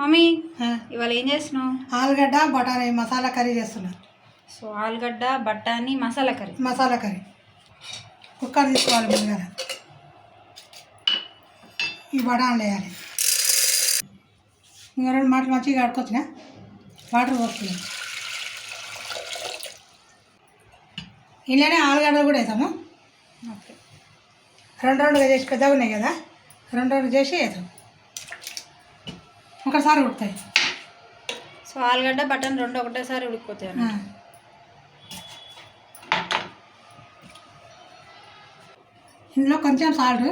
Mummy ఇవాళ ఏం చేస్తున్నావు? ఆలుగడ్డ బఠానీ మసాలా కర్రీ చేస్తున్నా సో ఆలుగడ్డ బఠానీ masala curry. Masala curry. Cooker తీసుకోవాలి ముందుగా ఈ బఠానీలు వేయాలి. ఇంకా రెండు మాటలు మంచిగా కడుకొచ్చిన వాటర్ పోస్తున్నాం ఇలానే ఆలుగడ్డలు కూడా వేసాము ఓకే. రెండు రెండుగా చేసి పెద్దగా ఉన్నాయి కదా. రెండు రెండు చేసి వేసాం ఒకసారి ఉడతాయి. సో ఆలుగడ్డ బఠానీ రెండు ఒకటేసారి ఉడికిపోతాయి. ఇందులో కొంచెం సాల్ట్.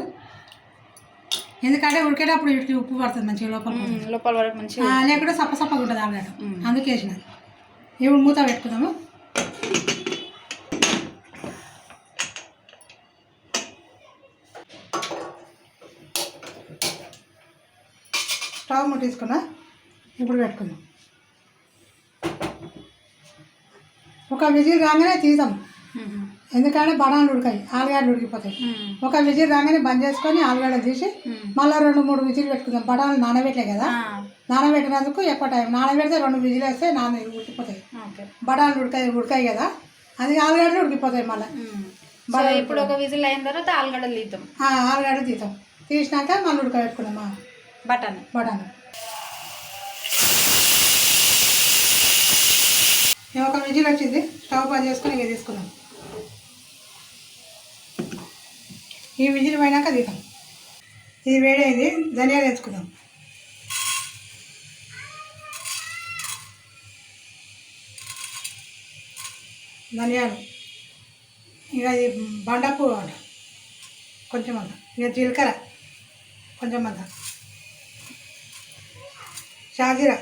ఎందుకంటే ఉడికేటప్పుడు వీటికి ఉప్పు పడుతుంది మంచిగా లోపల లోపల వరకు మంచిగా లేకుంటే సప్ప సప్పగా ఉంటుంది ఆలుగడ్డ. అందుకే వేసిన. ఇప్పుడు మూత పెట్టుకుందాము. స్టవ్ ముట్టించుకున్నా ఇప్పుడు పెట్టుకుందాం. ఒక విజిల్ రాగానే తీద్దాం. ఎందుకంటే బడాలు ఉడకాయి ఆలుగడ్డలు ఉడికిపోతాయి. ఒక విజిల్ రాగానే బంద్ చేసుకొని ఆలుగడ్డ తీసి. మళ్ళీ రెండు మూడు విజిల్ పెట్టుకుందాం. బడాలు నానబెట్టలే కదా. నానబెట్టినందుకు ఎక్కువ టైం. నానబెడితే రెండు విజిల్ వేస్తే నాన ఉడికిపోతాయి. బడాలు ఉడకాయి ఉడకాయి కదా. అది ఆలుగడ్డలు ఉడికిపోతాయి మళ్ళీ. ఇప్పుడు ఒక విజిల్ అయిన తర్వాత ఆలుగడ్డలు తీద్దాం. ఆలుగడ్డ తీద్దాం. తీసినాక మళ్ళీ ఉడకబెట్టుకున్నామా బఠానీ బడాలు ఒక విజిల్ వచ్చింది స్టవ్ బంద్ చేసుకుని ఇక తీసుకున్నాం ఈ విజిల్ పోయినాక తీద్దాం. ఇది వేడైంది ధనియాలు వేసుకుందాం. ధనియాలు. ఇక ఇది బండపు అంట కొంచెం అంత. ఇక జీలకర్ర. కొంచెం అంత. షాజీరా.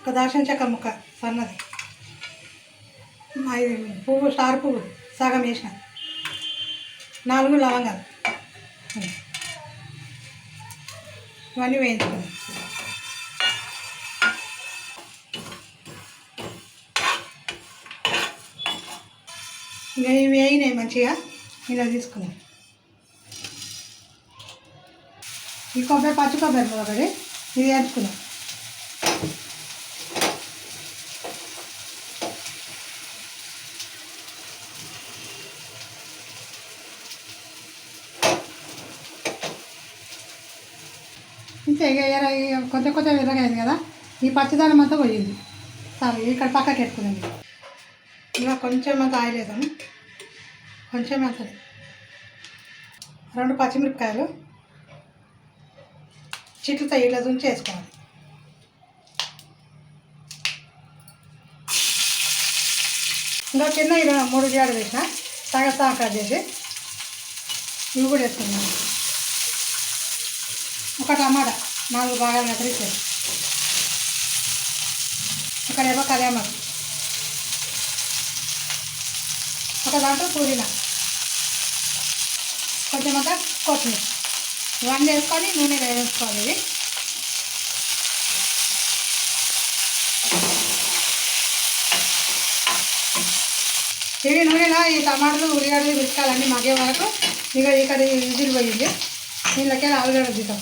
ఒక దాల్చిన చెక్క ముక్క సన్నది ఐదు పువ్వు స్టార్ పువ్వు సగం వేసిన. నాలుగు లవంగాలు. ఇవన్నీ వేయించుకున్నాం. ఇంకా ఇవి వేయినాయి మంచిగా. ఇలా తీసుకున్నాం. ఈ కొబ్బరి పచ్చి కొబ్బరి ఒకటి ఇది వేసుకున్నాం ఇక కొంచెం కొంచెం ఎర్రగైంది కదా. ఈ పచ్చిదానం అంతా పోయింది. సరే ఇక్కడ పక్కకి పెట్టుకున్నాం ఇంకా కొంచెం అంత ఆయిల్ వేద్దాము కొంచెం అంత. రెండు పచ్చిమిరపకాయలు. చిట్లతో ఇట్లా ఉంచి వేసుకోవాలి. ఇంకా కింద ఇలా మూడు జాడు వేసిన. సగ సగం చేసి ఇవి కూడా వేసుకున్నాను ఒక టమాటా. నాలుగు భాగాలు కత్తిరించాను ఒకడేమో కళ్యామాకు ఒక దాంట్లో పుదీనా కొంచెం అంతా కొత్తిమీర. ఇవన్నీ వేసుకొని నూనె వేసుకోవాలి ఇది. ఇవి నూనెలో ఈ టమాటాలు ఉల్లిగడ్డలు పిలుచుకోవాలండి మగే వరకు ఇక ఇక్కడ విజిల్ పోయింది. దీనిలోకి ఆలుగడ్డ తీద్దాం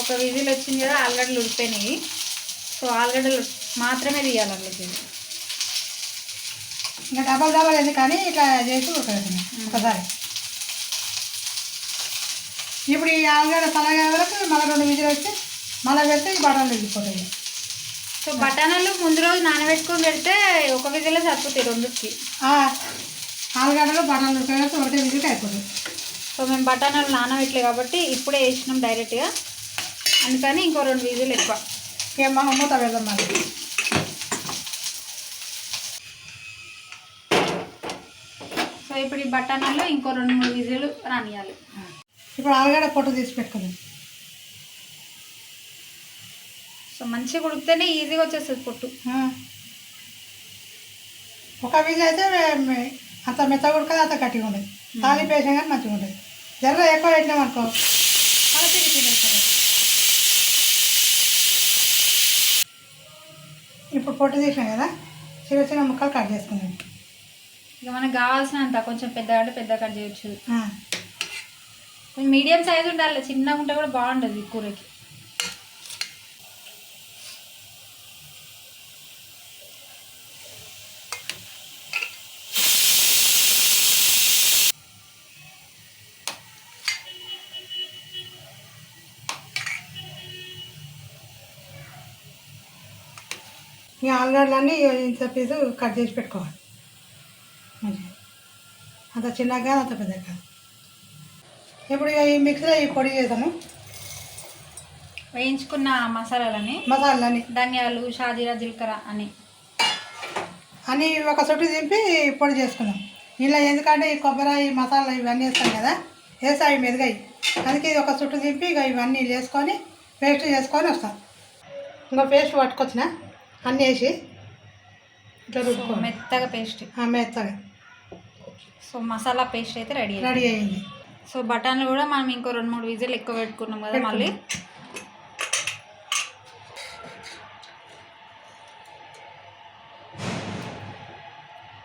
ఒక విజిల్ వచ్చింది కదా ఆలుగడ్డలు ఉడిపోయినాయి. సో ఆలుగడ్డలు మాత్రమే తీయాలి అందులోకి ఇంకా డబల్ డబల్ ఎందుకని ఇట్లా చేసి ఉడకబెట్టినాం ఒకసారి. ఇప్పుడు ఈ ఆలుగడ్డ సలగా వరకు మళ్ళీ రెండు విజిల్ వచ్చి మళ్ళీ పెడితే ఈ బటన్లు వెళ్ళిపోతాయి సో బఠానాలు ముందు రోజు నానబెట్టుకొని పెడితే ఒక విజిలే సరిపోతాయి రెండుకి. ఆలుగడ్డలు బటన్లు ఉడకబెడితే ఒకటే విజిల్కి అయిపోతుంది సో మేము బఠానాలు నానబెట్టలే కాబట్టి ఇప్పుడే వేసినాం డైరెక్ట్గా. అందుకని ఇంకో రెండు విజిల్ ఎక్కువ. ఏం మనం మూత వెళ్దాం మరి. సో ఇప్పుడు ఈ బఠానాలు ఇంకో రెండు మూడు విజిల్ రానియాలి. ఇప్పుడు ఆలుగడ్డ పొట్టు తీసి పెట్టుకుందాం. సో మంచిగా ఉడికితేనే ఈజీగా వచ్చేస్తుంది పొట్టు. ఒక విజిల్ అయితే మే- అంత మెత్తగా ఉడకదు అంత గట్టిగా ఉండదు. తాలింపు కానీ మంచిగా ఉంటుంది జర్ర ఎక్కువ పెట్టినాం అనుకో. మళ్ళీ తిరిగి తినేస్తారు ఇప్పుడు పొట్టు తీసాం కదా చిన్న చిన్న ముక్కలు కట్ చేసుకుందాం ఇక మనకు కావాల్సినంత కొంచెం పెద్దగా అంటే పెద్ద కట్ చేయొచ్చు. మీడియం సైజ్ ఉండాలి చిన్నగా ఉంటే కూడా బాగుంటుంది కూరకి. ఈ ఆలుగడ్డలన్నీ ఇంత పీసు కట్ చేసి పెట్టుకోవాలి. మంచిగా అంత చిన్నగా కాదు, అంత పెద్దగా కాదు. ఇప్పుడు ఇక ఈ మిక్సీలో ఈ పొడి చేసాము వేయించుకున్న మసాలాలని మసాలాన్ని ధనియాలు షాజీరా జీలకర్ర అని. అని ఒక చుట్టు దింపి పొడి చేసుకున్నాం ఇలా ఎందుకంటే ఈ కొబ్బరి ఈ మసాలా ఇవన్నీ వేస్తాం కదా వేసి అవి మెదిగాయి అందుకే ఇది ఒక చుట్టు దింపి ఇక ఇవన్నీ వేసుకొని పేస్ట్ చేసుకొని వస్తాం. ఇంకా పేస్ట్ పట్టుకొచ్చిన. అన్నీ వేసి ఇట్లా సో రుబ్బుకోవాలి. మెత్తగా పేస్ట్. మెత్తగా. సో మసాలా పేస్ట్ అయితే రెడీ రెడీ అయ్యింది సో బఠాన్లు కూడా మనం ఇంకో రెండు మూడు విజిల్ ఎక్కువ పెట్టుకున్నాం కదా మళ్ళీ.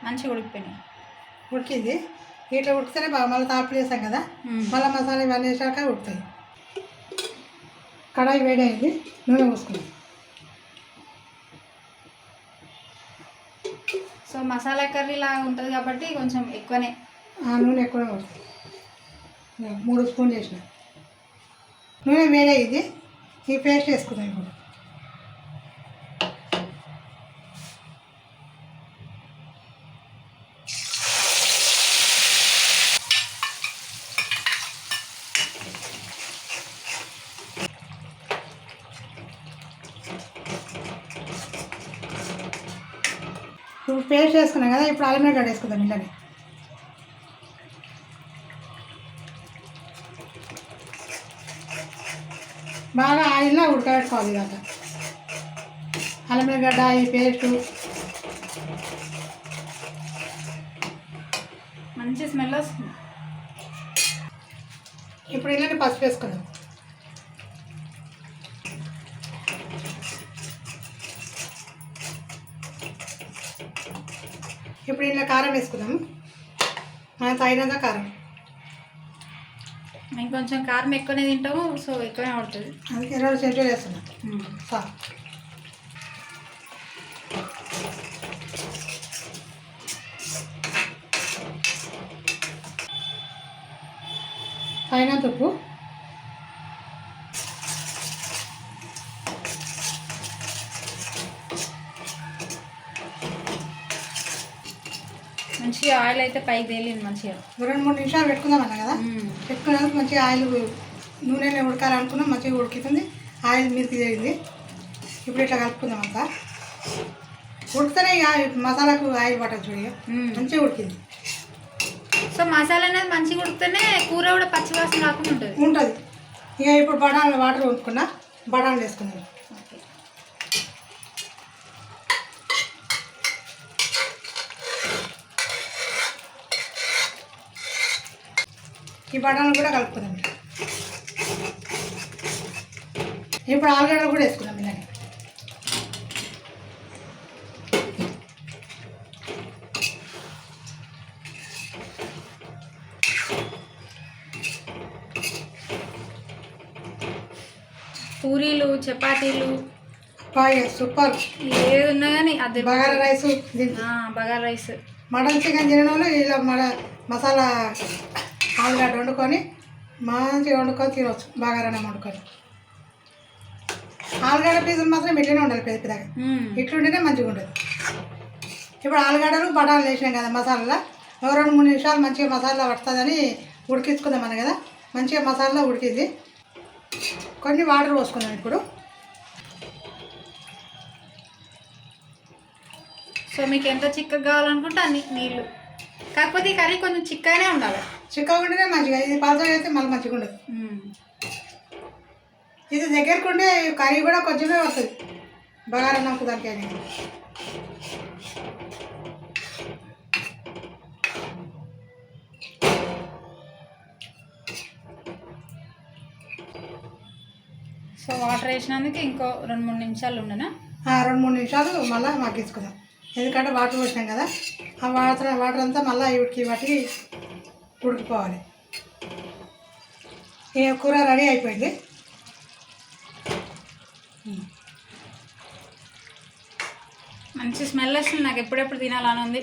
మంచిగా ఉడికిపోయినాయి. ఉడికింది. ఇట్లా ఉడికితేనే బాగా మళ్ళీ తాపులు వేసాం కదా. మళ్ళీ మసాలా ఇవన్నీ వేసాక ఉడుకుతాయి. కడాయి వేడి అయింది నూనె పోసుకుందాం. మసాలా కర్రీ లాగా ఉంటుంది కాబట్టి కొంచెం ఎక్కువనే. ఆ నూనె ఎక్కువ పడుతుంది మూడు స్పూన్లు వేసిన. నూనె వేరే ఇది. ఈ పేస్ట్ వేసుకుందాం ఇప్పుడు పేస్ట్ వేసుకున్నాం కదా ఇప్పుడు అల్లం గడ్డ వేసుకుందాం ఇళ్ళని బాగా ఆయిల్లో ఉడకబెట్టుకోవాలి ఇదంతా అల్లం గడ్డ ఈ పేస్టు. మంచి స్మెల్ వస్తుంది. ఇప్పుడు ఇళ్ళని పసుపు వేసుకుందాం. ఇప్పుడు ఇలా కారం వేసుకుందాము మనం తగినంత కారం. మేము కొంచెం కారం ఎక్కువనే తింటాము సో ఎక్కువనే పడుతుంది అందుకే రెండు చెంచాలు వేస్తున్నాం. సార్ తగినంత ఉప్పు. మంచిగా ఆయిల్ అయితే పైకి తేలింది మంచిగా. రెండు మూడు నిమిషాలు పెట్టుకుందాం అన్న కదా? పెట్టుకున్నాక మంచిగా ఆయిల్ నూనెలో ఉడకాలనుకున్నాం మంచిగా ఉడుకుతుంది. ఆయిల్ మీద తీయండి ఇప్పుడు ఇట్లా కలుపుకుందాం అంతా ఉడికితేనే ఇక మసాలాకు ఆయిల్ పట్టదు చూడ. మంచిగా ఉడికింది. సో మసాలా అనేది మంచిగా ఉడికితేనే కూర కూడా పచ్చివాసన రాకుండా ఉంటుంది. ఉంటుంది. ఇక ఇప్పుడు బఠాన్లు వాటర్ వండుకున్నా. బఠాన్లు వేసుకుందాం. ఈ బఠాన్లు కూడా కలుపుకుందాం. ఇప్పుడు ఆలుగడ్డలు కూడా వేసుకుందాం ఇలాగే. పూరీలు చపాతీలు. సూపర్. ఏది ఉన్నా కానీ అది bagara rice bagara rice. Mutton chicken వాళ్ళు ఇలా మన మసాలా ఆలుగడ్డ వండుకొని మంచిగా వండుకొని తినవచ్చు బాగారానే వండుకొని. ఆలుగడ్డ పీసులు మాత్రం ఇట్లనే ఉండాలి పెద్ద పెద్దగా. మ్మ్. ఇట్లుంటేనే మంచిగా ఉంటుంది ఇప్పుడు ఆలుగడ్డలు బఠాలు వేసినాం కదా మసాలాలో. ఒక రెండు మూడు నిమిషాలు మంచిగా మసాలా పడుతుందని ఉడికించుకుందామని కదా. మంచిగా మసాలా ఉడికింది. కొన్ని వాటర్ పోసుకుందాం ఇప్పుడు. సో మీకు ఎంత చిక్కగా కావాలనుకుంటే అన్ని నీళ్ళు. కాకపోతే ఈ కర్రీ కొంచెం చిక్కగానే ఉండాలి. చిక్కగా మంచిగా ఇది పలసగా అయితే మళ్ళీ మంచిగా ఉండదు. ఇది దగ్గరకు ఉంటే కర్రీ కూడా కొంచెమే వస్తుంది. బగారా నాకు దానికి సో వాటర్ వేసినందుకు ఇంకో రెండు మూడు నిమిషాలు ఉండనా? ఆ రెండు మూడు నిమిషాలు మళ్ళీ మగ్గించుకుందాం ఎందుకంటే వాటర్ పోసినాం కదా. ఆ వాటర్ వాటర్ అంతా మళ్ళీ ఇవిడికి వాటికి ఉడికిపోవాలి. ఈ కూర రెడీ అయిపోయింది. మంచి స్మెల్ వస్తుంది. నాకు ఎప్పుడెప్పుడు తినాలని ఉంది.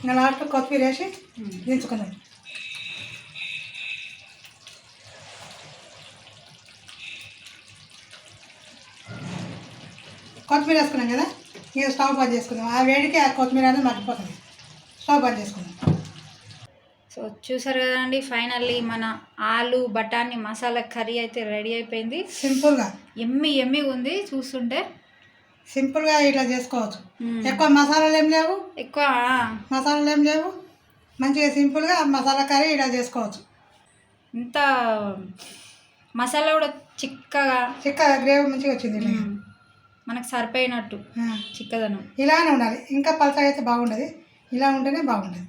ఇంకా లాస్ట్ కొత్తిమీర వేసి దించుకుందాం. కొత్తిమీర వేసుకున్నాం కదా? ఇక స్టవ్ బంద్ చేసుకుందాం. ఆ వేడికి ఆ కొత్తిమీర అనేది మర్చిపోతుంది స్టవ్ బంద్ చేసుకుందాం. సో చూసారు కదండి ఫైనల్లీ మన ఆలు బఠానీ మసాలా కర్రీ అయితే రెడీ అయిపోయింది. సింపుల్గా. ఎమ్మి ఎమ్మి ఉంది చూస్తుంటే. సింపుల్గా ఇట్లా చేసుకోవచ్చు. ఎక్కువ మసాలాలు ఏం లేవు? ఎక్కువ మసాలాలు ఏం లేవు? మంచిగా సింపుల్గా మసాలా కర్రీ ఇలా చేసుకోవచ్చు. ఇంత మసాలా కూడా చిక్కగా. చిక్క గ్రేవీ మంచిగా వచ్చింది. మనకు సరిపోయినట్టు చిక్కదనం. ఇలానే ఉండాలి. ఇంకా పలసగా అయితే బాగుండదు. ఇలా ఉంటేనే బాగుంటుంది